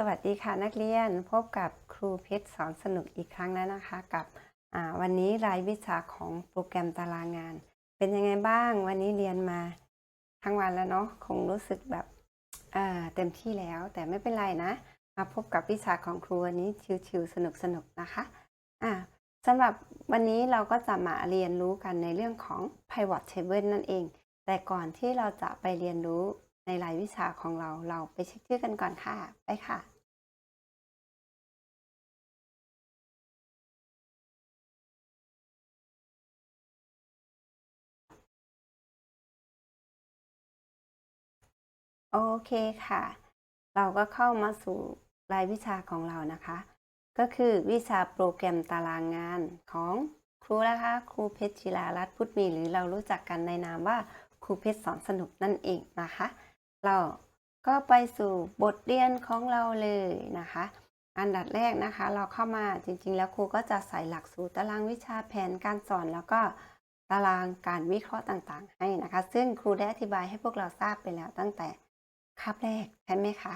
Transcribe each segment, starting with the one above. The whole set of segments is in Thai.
สวัสดีค่ะนักเรียนพบกับครูเพชรสอนสนุกอีกครั้งแล้วนะคะ กับวันนี้รายวิชาของโปรแกรมตารางงาน เป็นยังไงบ้างวันนี้เรียนมาทั้งวันแล้วเนาะคงรู้สึกแบบเต็มที่แล้ว แต่ไม่เป็นไรนะมาพบกับวิชาของครูวันนี้ชิวๆสนุกๆนะคะอ่าสำหรับวันนี้เราก็จะมาเรียนรู้กันในเรื่องของ pivot table นั่นเอง แต่ก่อนที่เราจะไปเรียนรู้ในรายวิชาของเราเราไปเช็คชื่อกันก่อนค่ะ ไปค่ะ โอเคค่ะ เราก็เข้ามาสู่รายวิชาของเรานะคะ ก็คือวิชาโปรแกรมตารางงานของครูนะคะ ครูเพชรจิรารัตน์พุทธมีหรือเรารู้จักกันในนามว่าครูเพชรสอนสนุกนั่นเองนะคะ เราก็ไปสู่บทเรียนของเราเลยนะคะ อันดับแรกนะคะ เราเข้ามาจริงๆ แล้วครูก็จะใส่หลักสูตรตารางวิชาแผนการสอนแล้วก็ตารางการวิเคราะห์ต่างๆ ให้นะคะ ซึ่งครูได้อธิบายให้พวกเราทราบไปแล้วตั้งแต่ คาบแรกใช่ไหมคะ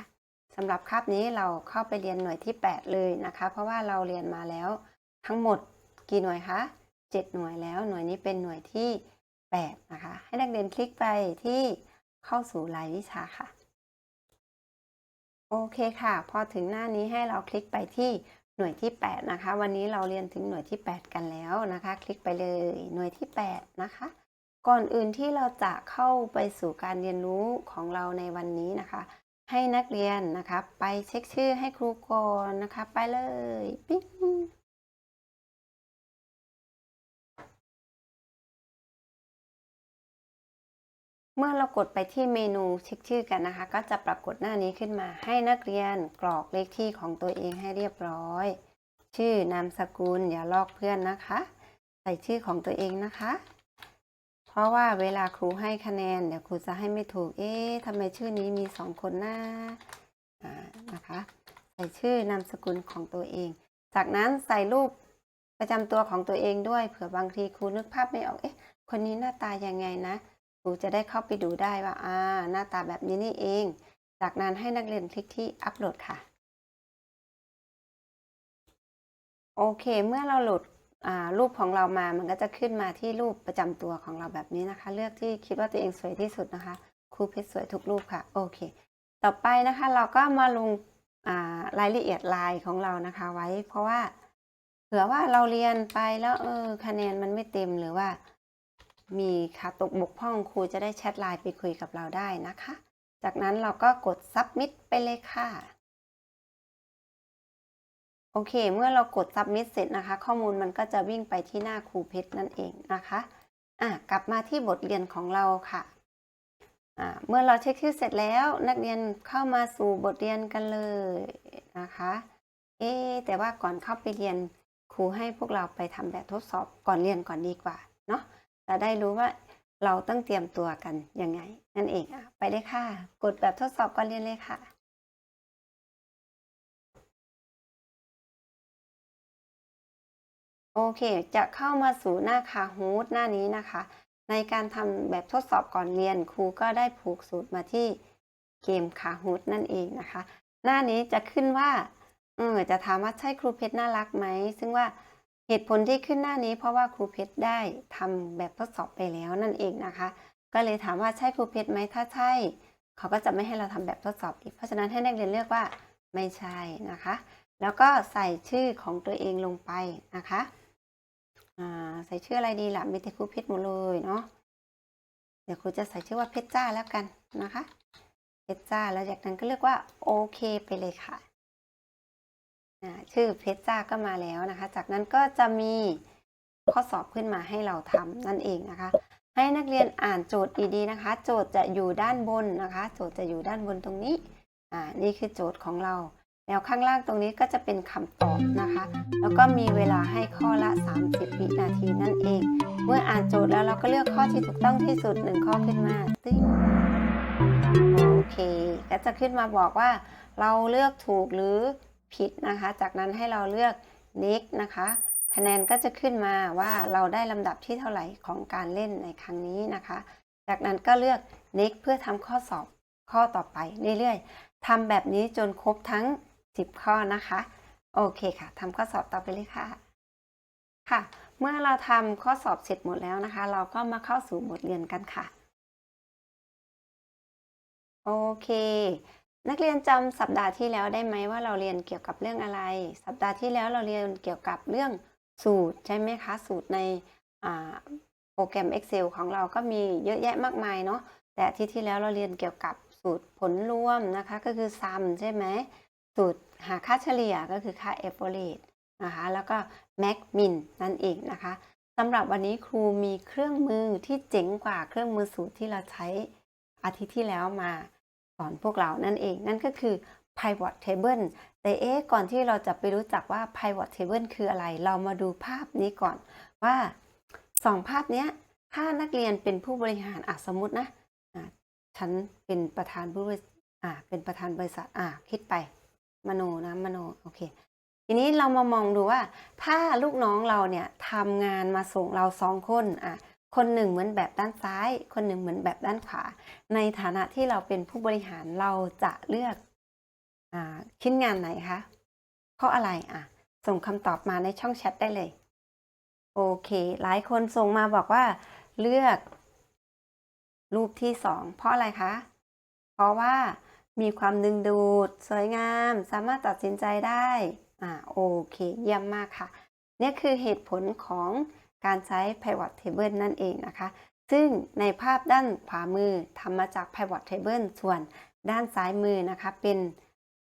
สำหรับคาบนี้เราเข้าไปเรียนหน่วยที่ 8 เลยนะคะ เพราะว่าเราเรียนมาแล้วทั้งหมดกี่หน่วยคะ 7 หน่วยแล้วหน่วยนี้เป็นหน่วยที่ 8 นะคะ ให้นักเรียนคลิกไปที่เข้าสู่รายวิชาค่ะ โอเคค่ะ พอถึงหน้านี้ให้เราคลิกไปที่หน่วยที่ 8 นะคะ วันนี้เราเรียนถึงหน่วยที่ 8 กันแล้วนะคะ คลิกไปเลยหน่วยที่ 8 นะคะ ก่อนอื่นที่เราจะเข้าไปสู่การเรียนรู้ของเราในวันนี้นะคะ ให้นักเรียนนะคะ ไปเช็คชื่อให้ครูก่อนนะคะ ไปเลยปิ๊งเมื่อเรากดไปที่เมนูเช็คชื่อกันนะคะ ก็จะปรากฏหน้านี้ขึ้นมา ให้นักเรียนกรอกเลขที่ของตัวเองให้เรียบร้อย ชื่อนามสกุลอย่าลอกเพื่อนนะคะ ใส่ชื่อของตัวเองนะคะ เพราะว่าเวลาครูให้คะแนนเดี๋ยวครูจะให้ไม่ถูก เอ๊ะทำไมชื่อนี้มีสองคนหน้าอ่านะคะ ใส่ชื่อนามสกุลของตัวเอง จากนั้นใส่รูปประจำตัวของตัวเองด้วย เผื่อบางทีครูนึกภาพไม่ออก เอ๊ะ คนนี้หน้าตายังไงนะ ครูจะได้เข้าไปดูได้ว่า อ่า หน้าตาแบบนี้นี่เอง จากนั้นให้นักเรียนคลิกที่อัปโหลดค่ะ โอเค เมื่อเราโหลด รูปของเรามามันก็จะขึ้นมาที่รูปประจำตัวของเราแบบนี้นะคะ เลือกที่คิดว่าตัวเองสวยที่สุดนะคะครูเพชรสวยทุกรูปค่ะโอเค ต่อไปนะคะเราก็มาลงารายละเอียดลายของเรานะคะ ไว้เพราะว่าเผื่อว่าเราเรียนไปแล้วเออคะแนนมันไม่เต็มหรือว่า มีขาดตกบกพร่องครูจะได้แชทไลน์ไปคุยกับเราได้นะคะ จากนั้นเราก็กด submit ไปเลยค่ะ โอเค เมื่อเรากด submit เสร็จนะคะ ข้อมูลมันก็จะวิ่งไปที่หน้าครูเพชรนั่นเองนะคะอะกลับมาที่บทเรียนของเราค่ะอ่าเมื่อเราเช็คชื่อเสร็จแล้ว นักเรียนเข้ามาสู่บทเรียนกันเลยนะคะเอ๊แต่ว่าก่อนเข้าไปเรียนครูให้พวกเราไปทำแบบทดสอบก่อนเรียนก่อนดีกว่าเนาะจะได้รู้ว่าเราต้องเตรียมตัวกันยังไง นั่นเองอะไปเลยค่ะ กดแบบทดสอบก่อนเรียนเลยค่ะ โอเค จะเข้ามาสู่หน้าคาฮูดหน้านี้นะคะ ในการทำแบบทดสอบก่อนเรียนครูก็ได้ผูกสูตรมาที่เกมคาฮูดนั่นเองนะคะ หน้านี้จะขึ้นว่าเออจะถามว่าใช่ครูเพชรน่ารักไหม ซึ่งว่าเหตุผลที่ขึ้นหน้านี้ เพราะว่าครูเพชรได้ทำแบบทดสอบไปแล้วนั่นเองนะคะ ก็เลยถามว่าใช่ครูเพชรไหมถ้าใช่ เขาก็จะไม่ให้เราทำแบบทดสอบอีก เพราะฉะนั้นให้นักเรียนเลือกว่าไม่ใช่นะคะ แล้วก็ใส่ชื่อของตัวเองลงไปนะคะ ใส่ชื่ออะไรดีล่ะมีแต่ครูเพชรหมดเลยเนาะเดี๋ยวครูจะใส่ชื่อว่าเพชรจ้าแล้วกันนะคะเพชรจ้าแล้วจากนั้นก็เลือกว่าโอเคไปเลยค่ะชื่อเพชรจ้าก็มาแล้วนะคะ จากนั้นก็จะมีข้อสอบขึ้นมาให้เราทำนั่นเองนะคะ ให้นักเรียนอ่านโจทย์ดีๆนะคะ โจทย์จะอยู่ด้านบนนะคะ โจทย์จะอยู่ด้านบนตรงนี้อ่านี่คือโจทย์ของเรา แล้วข้างล่างตรงนี้ก็จะเป็นคำตอบนะคะ แล้วก็มีเวลาให้ข้อละ 30 วินาทีนั่นเอง เมื่ออ่านโจทย์แล้วเราก็เลือกข้อที่ถูกต้องที่สุดหนึ่งข้อขึ้นมาตึ้งโอเค ก็จะขึ้นมาบอกว่า เราเลือกถูกหรือผิดนะคะ จากนั้นให้เราเลือก next นะคะ คะแนนก็จะขึ้นมาว่าเราได้ลำดับที่เท่าไหร่ของการเล่นในครั้งนี้นะคะ จากนั้นก็เลือก next เพื่อทำข้อสอบข้อต่อไปเรื่อยๆทำแบบนี้จนครบทั้ง 10 ข้อนะคะ โอเคค่ะทำข้อสอบต่อไปเลยค่ะ ค่ะ เมื่อเราทำข้อสอบเสร็จหมดแล้วนะคะ เราก็มาเข้าสู่บทเรียนกันค่ะ โอเค นักเรียนจำสัปดาห์ที่แล้วได้ไหมว่าเราเรียนเกี่ยวกับเรื่องอะไร สัปดาห์ที่แล้วเราเรียนเกี่ยวกับเรื่องสูตรใช่ไหมคะ สูตรในโปรแกรม Excel ของเราก็มีเยอะแยะมากมายเนาะแต่ที่ที่แล้วเราเรียนเกี่ยวกับสูตรผลรวมนะคะ ก็คือ sum ใช่ไหม สูตรหาค่าเฉลี่ยก็คือค่า average นะคะ แล้วก็ max min นั่นเองนะคะสำหรับวันนี้ครูมีเครื่องมือที่เจ๋งกว่าเครื่องมือสูตรที่เราใช้อาทิตย์ที่แล้วมาสอนพวกเรานั่นเอง นั่นก็คือ pivot table แต่เอ๊ะก่อนที่เราจะไปรู้จักว่า pivot table คืออะไร เรามาดูภาพนี้ก่อนว่าสองภาพนี้ถ้านักเรียนเป็นผู้บริหารอะสมมตินะอะฉันเป็นประธานผู้บริอะเป็นประธานบริษัทอะคิดไป มโนนะมโนโอเค ทีนี้เรามามองดูว่า ถ้าลูกน้องเราเนี่ยทำงานมาส่งเราสองคนอะคนหนึ่งเหมือนแบบด้านซ้าย คนหนึ่งเหมือนแบบด้านขวา ในฐานะที่เราเป็นผู้บริหารเราจะเลือกอ่าชิ้นงานไหนคะเพราะอะไรอะ ส่งคำตอบมาในช่องแชทได้เลย โอเค หลายคนส่งมาบอกว่า เลือก รูปที่สองเพราะอะไรคะ เพราะว่า มีความดึงดูด สวยงาม สามารถตัดสินใจได้อ่าโอเค เยี่ยมมากค่ะเนี่ยคือเหตุผลของการใช้ pivot table นั่นเองนะคะ ซึ่งในภาพด้านขวามือทำมาจาก pivot table ส่วนด้านซ้ายมือนะคะ เป็น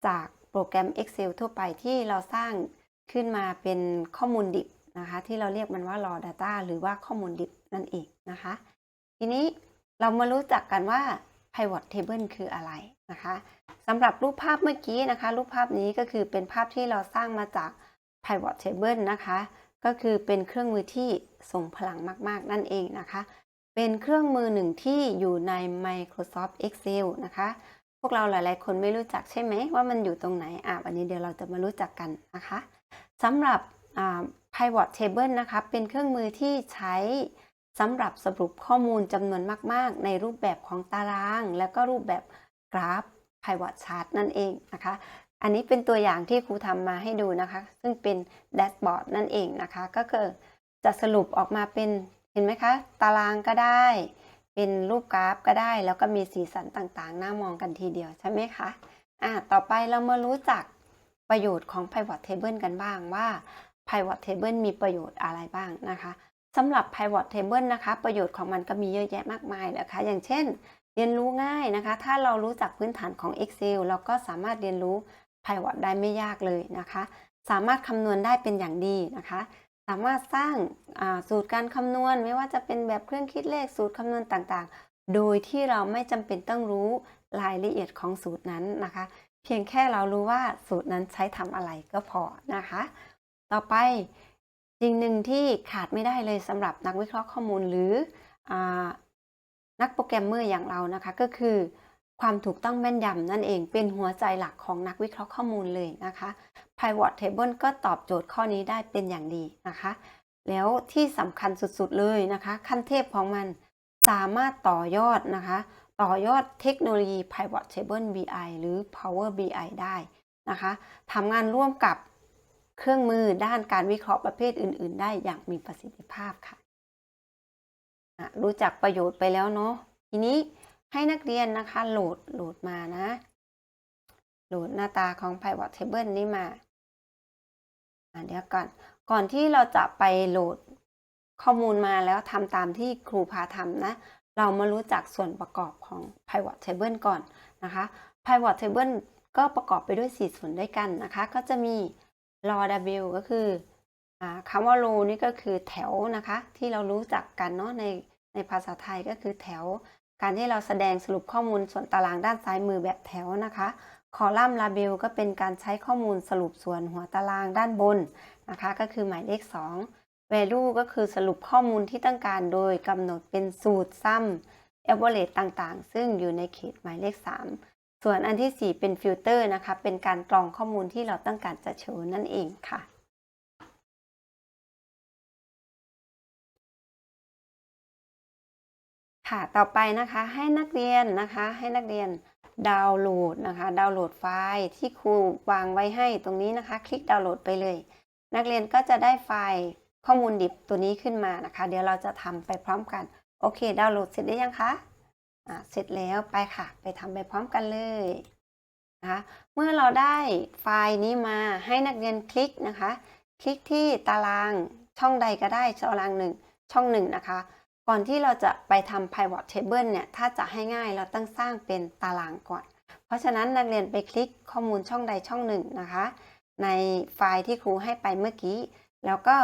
จากโปรแกรม Excel ทั่วไปที่เราสร้างขึ้นมาเป็นข้อมูลดิบนะคะ ที่เราเรียกมันว่า raw data หรือว่าข้อมูลดิบนั่นเองนะคะ ทีนี้เรามารู้จักกันว่า pivot table คืออะไร นะคะสำหรับรูปภาพเมื่อกี้นะคะ รูปภาพนี้ก็คือเป็นภาพที่เราสร้างมาจาก pivot table นะคะ ก็คือเป็นเครื่องมือที่ทรงพลังมากๆ นั่นเองนะคะ เป็นเครื่องมือหนึ่งที่อยู่ใน Microsoft Excel นะคะ พวกเราหลายๆ คนไม่รู้จักใช่ไหมว่ามันอยู่ตรงไหนอะวันนี้เดี๋ยวเราจะมารู้จักกันนะคะสำหรับ pivot table นะคะ เป็นเครื่องมือที่ใช้สำหรับสรุปข้อมูลจำนวนมาก ๆ ในรูปแบบของตาราง แล้วก็รูปแบบ กราฟ pivot chart นั่นเองนะคะ อันนี้เป็นตัวอย่างที่ครูทำมาให้ดูนะคะ ซึ่งเป็นแดชบอร์ดนั่นเองนะคะ ก็คือจะสรุปออกมาเป็นเห็นไหมคะ ตารางก็ได้ เป็นรูปกราฟก็ได้ แล้วก็มีสีสันต่างๆ น่ามองกันทีเดียวใช่ไหมคะอะต่อไปเรามารู้จักประโยชน์ของ pivot table กันบ้างว่า pivot table มีประโยชน์อะไรบ้างนะคะสำหรับ pivot table นะคะ ประโยชน์ของมันก็มีเยอะแยะมากมายนะคะ อย่างเช่น รียนรู้ง่ายนะคะ ถ้าเรารู้จักพื้นฐานของ Excel เราก็สามารถเรียนรู้ pivot ได้ไม่ยากเลยนะคะ สามารถคำนวณได้เป็นอย่างดีนะคะ สามารถสร้างาสูตรการคำนวณไม่ว่าจะเป็นแบบเครื่องคิดเลขสูตรคำนวณต่างๆ โดยที่เราไม่จำเป็นต้องรู้รายละเอียดของสูตรนั้นนะคะ เพียงแค่เรารู้ว่าสูตรนั้นใช้ทำอะไรก็พอนะคะ ต่อไปสิ่งหนึ่งที่ขาดไม่ได้เลยสำหรับนักวิเคราะห์ข้อมูลหรืออ นักโปรแกรมเมอร์อย่างเรานะคะก็คือ ความถูกต้องแม่นยำนั่นเองเป็นหัวใจหลักของนักวิเคราะห์ข้อมูลเลยนะคะ Pivot Table ก็ตอบโจทย์ข้อนี้ได้เป็นอย่างดีนะคะ แล้วที่สำคัญสุดๆเลยนะคะ ขั้นเทพของมันสามารถต่อยอดนะคะ ต่อยอดเทคโนโลยี Pivot Table BI หรือ Power BI ได้นะคะทำงานร่วมกับเครื่องมือด้านการวิเคราะห์ประเภทอื่น ๆ ได้อย่างมีประสิทธิภาพค่ะอะ รู้จักประโยชน์ไปแล้วเนาะทีนี้ให้นักเรียนนะคะโหลดโหลดมานะ โหลดหน้าตาของ Pivot Table นี้มาเดี๋ยวก่อน ก่อนที่เราจะไปโหลดข้อมูลมาแล้วทำตามที่ครูพาทำนะ เรามารู้จักส่วนประกอบของ Pivot Table ก่อนนะคะ Pivot Table ก็ประกอบไปด้วย 4 ส่วนด้วยกันนะคะ ก็จะมี raw w ก็คือ คำว่า row นี่ก็คือแถวนะคะ ที่เรารู้จักกันเนาะในในภาษาไทยก็คือแถว การที่เราแสดงสรุปข้อมูลส่วนตารางด้านซ้ายมือแบบแถวนะคะคอลัมน์ label ก็เป็นการใช้ข้อมูลสรุปส่วนหัวตารางด้านบนนะคะ ก็คือหมายเลข 2 value ก็คือสรุปข้อมูลที่ต้องการโดยกำหนดเป็นสูตรซ้ำ average ต่างๆ ซึ่งอยู่ในเขตหมายเลข 3 ส่วนอันที่ 4 เป็นฟิลเตอร์นะคะ เป็นการกรองข้อมูลที่เราต้องการจะโชว์นั่นเองค่ะ ค่ะต่อไปนะคะให้นักเรียนนะคะให้นักเรียนดาวน์โหลดนะคะดาวน์โหลดไฟล์ที่ครูวางไว้ให้ตรงนี้นะคะ คลิกดาวน์โหลดไปเลย นักเรียนก็จะได้ไฟล์ข้อมูลดิบตัวนี้ขึ้นมานะคะ เดี๋ยวเราจะทำไปพร้อมกันโอเค ดาวน์โหลดเสร็จได้ยังคะอ่าเสร็จแล้วไปค่ะ ไปทำไปพร้อมกันเลยนะคะเมื่อเราได้ไฟล์นี้มาให้นักเรียนคลิกนะคะ คลิกที่ตารางช่องใดก็ได้ตารางหนึ่งช่องหนึ่งนะคะ ก่อนที่เราจะไปทำ pivot table เนี่ย ถ้าจะให้ง่ายเราต้องสร้างเป็นตารางก่อน เพราะฉะนั้นนักเรียนไปคลิกข้อมูลช่องใดช่องหนึ่งนะคะ ในไฟล์ที่ครูให้ไปเมื่อกี้ แล้วก็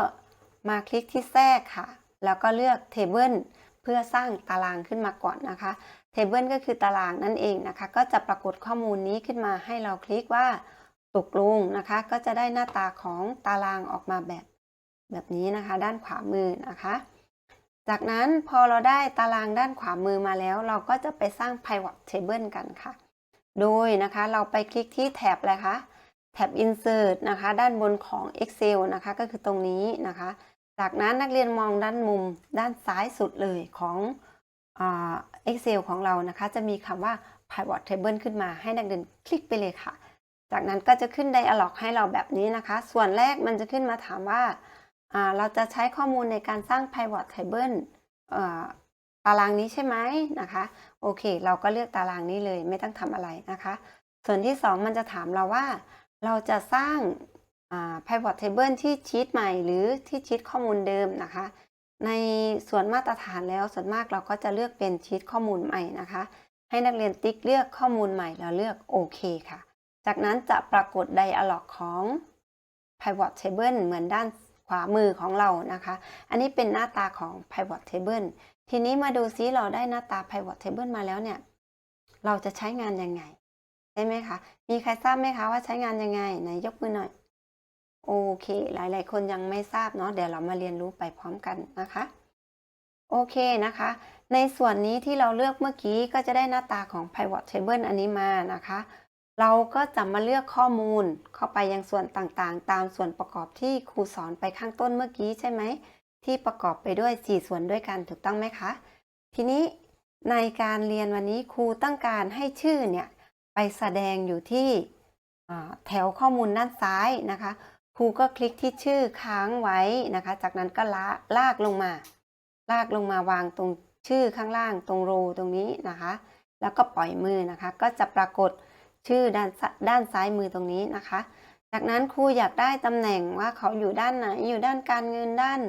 มาคลิกที่แทรกค่ะ แล้วก็เลือก table เพื่อสร้างตารางขึ้นมาก่อนนะคะ table ก็คือตารางนั่นเองนะคะ ก็จะปรากฏข้อมูลนี้ขึ้นมาให้เราคลิกว่าตกลงนะคะ ก็จะได้หน้าตาของตารางออกมาแบบ แบบนี้นะคะ ด้านขวามือนะคะ จากนั้นพอเราได้ตารางด้านขวามือมาแล้ว เราก็จะไปสร้าง pivot table กันค่ะ โดยนะคะเราไปคลิกที่แท็บอะไรคะแท็บ insert นะคะ ด้านบนของ excel นะคะ ก็คือตรงนี้นะคะ จากนั้นนักเรียนมองด้านมุมด้านซ้ายสุดเลยของเอ่า excel ของเรานะคะ จะมีคำว่า pivot table ขึ้นมาให้นักเรียนคลิกไปเลยค่ะ จากนั้นก็จะขึ้น dialog ให้เราแบบนี้นะคะ ส่วนแรกมันจะขึ้นมาถามว่า เราจะใช้ข้อมูลในการสร้าง pivot table ตารางนี้ใช่ไหมนะคะ โอเค เราก็เลือกตารางนี้เลยไม่ต้องทำอะไรนะคะ ส่วนที่ 2 มันจะถามเราว่า เราจะสร้างา pivot table ที่ชีตใหม่หรือที่ชีตข้อมูลเดิมนะคะ ในส่วนมาตรฐานแล้วส่วนมากเราก็จะเลือกเป็นชีตข้อมูลใหม่นะคะ ให้นักเรียนติ๊กเลือกข้อมูลใหม่แล้วเลือกโอเคค่ะ จากนั้นจะปรากฏ dialog ของ pivot table เหมือนด้าน ขวามือของเรานะคะ อันนี้เป็นหน้าตาของ pivot table ทีนี้มาดูซิเราได้หน้าตา pivot table มาแล้วเนี่ย เราจะใช้งานยังไงได้ไหมคะ มีใครทราบไหมคะว่าใช้งานยังไงไหนยกมือหน่อย โอเค หลาย ๆ คนยังไม่ทราบเนาะเดี๋ยวเรามาเรียนรู้ไปพร้อมกันนะคะโอเคนะคะ ในส่วนนี้ที่เราเลือกเมื่อกี้ก็จะได้หน้าตาของ pivot table อันนี้มานะคะ เราก็จะมาเลือกข้อมูลเข้าไปยังส่วนต่างๆ ตามส่วนประกอบที่ครูสอนไปข้างต้นเมื่อกี้ใช่ไหม ที่ประกอบไปด้วย 4 ส่วนด้วยกันถูกต้องไหมคะ ทีนี้ในการเรียนวันนี้ครูต้องการให้ชื่อเนี่ยไปแสดงอยู่ที่แถวข้อมูลด้านซ้ายนะคะ ครูก็คลิกที่ชื่อค้างไว้นะคะ จากนั้นก็ละลากลงมา ลากลงมาวางตรงชื่อข้างล่างตรงโรตรงนี้นะคะ แล้วก็ปล่อยมือนะคะ ก็จะปรากฏ ชื่อด้านซด้านซ้ายมือตรงนี้นะคะ จากนั้นครูอยากได้ตำแหน่งว่าเขาอยู่ด้านไหน อยู่ด้านการเงินด้าน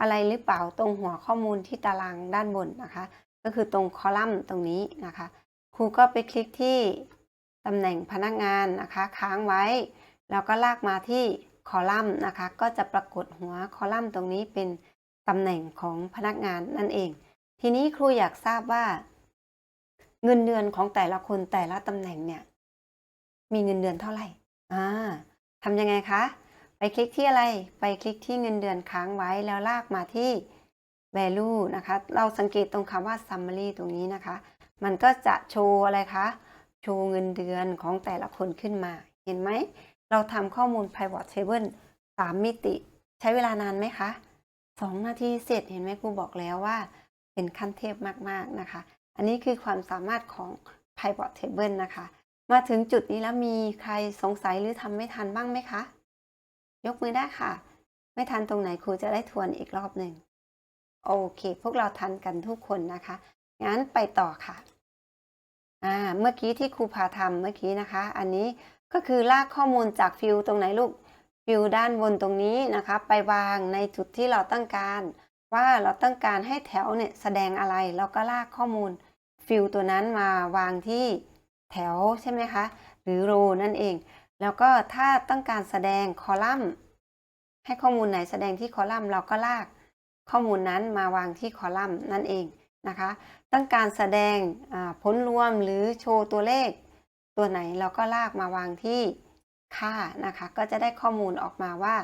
อะไรหรือเปล่าตรงหัวข้อมูลที่ตารางด้านบนนะคะ ก็คือตรงคอลัมน์ตรงนี้นะคะ ครูก็ไปคลิกที่ตำแหน่งพนักงานนะคะ ค้างไว้ แล้วก็ลากมาที่คอลัมน์นะคะ ก็จะปรากฏหัวคอลัมน์ตรงนี้เป็นตำแหน่งของพนักงานนั่นเอง ทีนี้ครูอยากทราบว่า เงินเดือนของแต่ละคนแต่ละตำแหน่งเนี่ย มีเงินเดือนเท่าไหร่อ่าทำยังไงคะ ไปคลิกที่อะไร ไปคลิกที่เงินเดือนค้างไว้แล้วลากมาที่ value นะคะ เราสังเกตตรงคำว่า summary ตรงนี้นะคะ มันก็จะโชว์อะไรคะ โชว์เงินเดือนของแต่ละคนขึ้นมา เห็นไหม เราทำข้อมูล pivot table 3 มิติ ใช้เวลานานไหมคะ 2 นาทีเสร็จ เห็นไหมครูบอกแล้วว่า เป็นขั้นเทพมาก ๆ นะคะ อันนี้คือความสามารถของ pivot table นะคะ มาถึงจุดนี้แล้วมีใครสงสัยหรือทำไม่ทันบ้างไหมคะ ยกมือได้ค่ะ ไม่ทันตรงไหนครูจะได้ทวนอีกรอบหนึ่งโอเค พวกเราทันกันทุกคนนะคะ งั้นไปต่อค่ะ อ่า เมื่อกี้ที่ครูพาทำเมื่อกี้นะคะ อันนี้ก็คือลากข้อมูลจากฟิลตรงไหนลูก ฟิลด้านบนตรงนี้นะคะ ไปวางในจุดที่เราต้องการ ว่าเราต้องการให้แถวเนี่ยแสดงอะไรแล้วก็ลากข้อมูลฟิลตัวนั้นมาวางที่ แถวใช่ไหมคะ หรือโรนั่นเอง แล้วก็ถ้าต้องการแสดงคอลัมน์ ให้ข้อมูลไหนแสดงที่คอลัมน์เราก็ลากข้อมูลนั้นมาวางที่คอลัมน์นั่นเองนะคะ ต้องการแสดงผลรวมหรือโชว์ตัวเลข ตัวไหนเราก็ลากมาวางที่ค่านะคะ ก็จะได้ข้อมูลออกมาว่า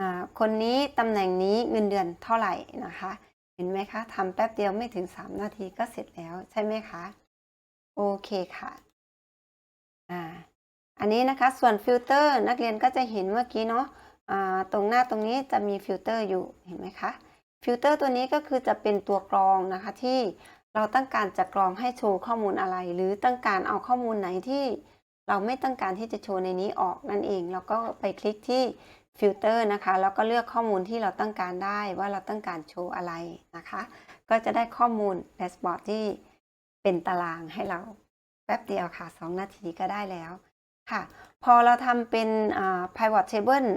อ่าคนนี้ตำแหน่งนี้เงินเดือนเท่าไหร่นะคะ เห็นไหมคะทำแป๊บเดียวไม่ถึง 3 นาทีก็เสร็จแล้วใช่ไหมคะ โอเคค่ะ อ่า อันนี้นะคะส่วนฟิลเตอร์นักเรียนก็จะเห็นเมื่อกี้เนาะอ่าตรงหน้าตรงนี้จะมีฟิลเตอร์อยู่เห็นไหมคะฟิลเตอร์ตัวนี้ก็คือจะเป็นตัวกรองนะคะที่เราต้องการจะกรองให้โชว์ข้อมูลอะไร หรือต้องการเอาข้อมูลไหนที่เราไม่ต้องการที่จะโชว์ในนี้ออกนั่นเอง แล้วก็ไปคลิกที่ฟิลเตอร์นะคะแล้วก็เลือกข้อมูลที่เราต้องการได้ว่าเราต้องการโชว์อะไรนะคะ ก็จะได้ข้อมูลแดชบอร์ดที่ เป็นตารางให้เราแป๊บเดียวค่ะ 2 นาทีก็ได้แล้วค่ะ พอเราทำเป็น pivot table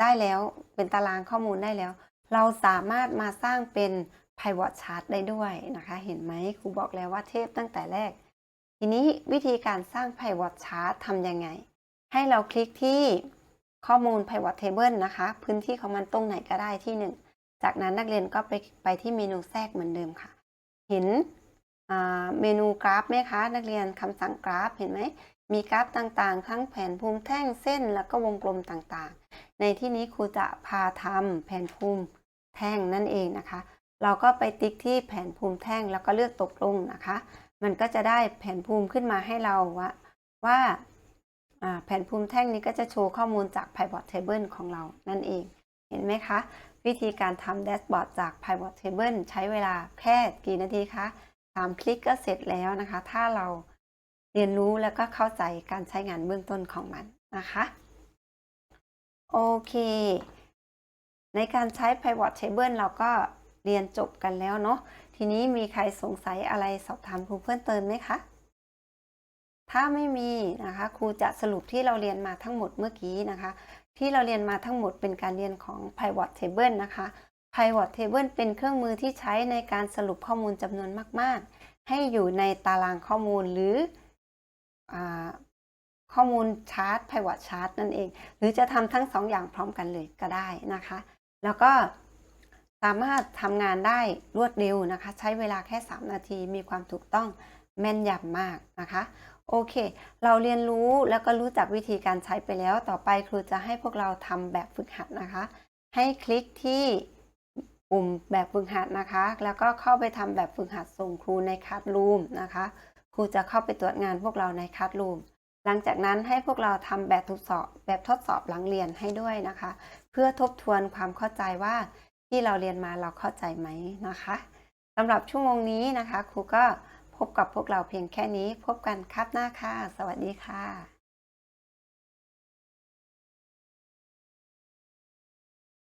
ได้แล้วเป็นตารางข้อมูลได้แล้ว เราสามารถมาสร้างเป็น pivot chart ได้ด้วยนะคะ เห็นไหมครูบอกแล้วว่าเทพตั้งแต่แรก ทีนี้วิธีการสร้าง pivot chart ทำยังไง ให้เราคลิกที่ข้อมูล pivot table นะคะ พื้นที่ของมันตรงไหนก็ได้ที่หนึ่งจากนั้นนักเรียนก็ไปไปที่เมนูแทรกเหมือนเดิมค่ะ เห็น เมนูกราฟไหมคะ นักเรียนคำสั่งกราฟเห็นไหม มีกราฟต่างๆ ทั้งแผนภูมิแท่งเส้นแล้วก็วงกลมต่างๆ ในที่นี้ครูจะพาทำแผนภูมิแท่งนั่นเองนะคะ เราก็ไปติ๊กที่แผนภูมิแท่งแล้วก็เลือกตกลงนะคะ มันก็จะได้แผนภูมิขึ้นมาให้เราว่าว่าอ่าแผนภูมิแท่งนี้ก็จะโชว์ข้อมูลจาก pivot table ของเรานั่นเอง เห็นไหมคะ วิธีการทำแดชบอร์ดจาก pivot table ใช้เวลาแค่กี่นาทีคะ สามคลิกก็เสร็จแล้วนะคะ ถ้าเราเรียนรู้แล้วก็เข้าใจการใช้งานเบื้องต้นของมันนะคะ โอเค ในการใช้ pivot table เราก็เรียนจบกันแล้วเนาะ ทีนี้มีใครสงสัยอะไรสอบถามครูเพิ่มเติมไหมคะ ถ้าไม่มีนะคะครูจะสรุปที่เราเรียนมาทั้งหมดเมื่อกี้นะคะ ที่เราเรียนมาทั้งหมดเป็นการเรียนของ pivot table นะคะ pivot table เป็นเครื่องมือที่ใช้ในการสรุปข้อมูลจำนวนมาก ๆ ให้อยู่ในตารางข้อมูลหรืออข้อมูลชาร์ต pivot chart นั่นเอง หรือจะทำทั้งสองอย่างพร้อมกันเลยก็ได้นะคะ แล้วก็สามารถทำงานได้รวดเร็วนะคะ ใช้เวลาแค่ 3 นาทีมีความถูกต้องแม่นยำมากนะคะ โอเค เราเรียนรู้แล้วก็รู้จักวิธีการใช้ไปแล้ว ต่อไปครูจะให้พวกเราทำแบบฝึกหัดนะคะ ให้คลิกที่ ปุ่มแบบฝึกหัดนะคะ แล้วก็เข้าไปทำแบบฝึกหัดส่งครูในคัสรูมนะคะ ครูจะเข้าไปตรวจงานพวกเราในคัสรูมหลังจากนั้นให้พวกเราทำแบบทดสอบ แบบทดสอบหลังเรียนให้ด้วยนะคะ เพื่อทบทวนความเข้าใจว่าที่เราเรียนมาเราเข้าใจไหมนะคะสำหรับชั่วโมงนี้นะคะ ครูก็พบกับพวกเราเพียงแค่นี้ พบกันครับหน้าค่ะ สวัสดีค่ะ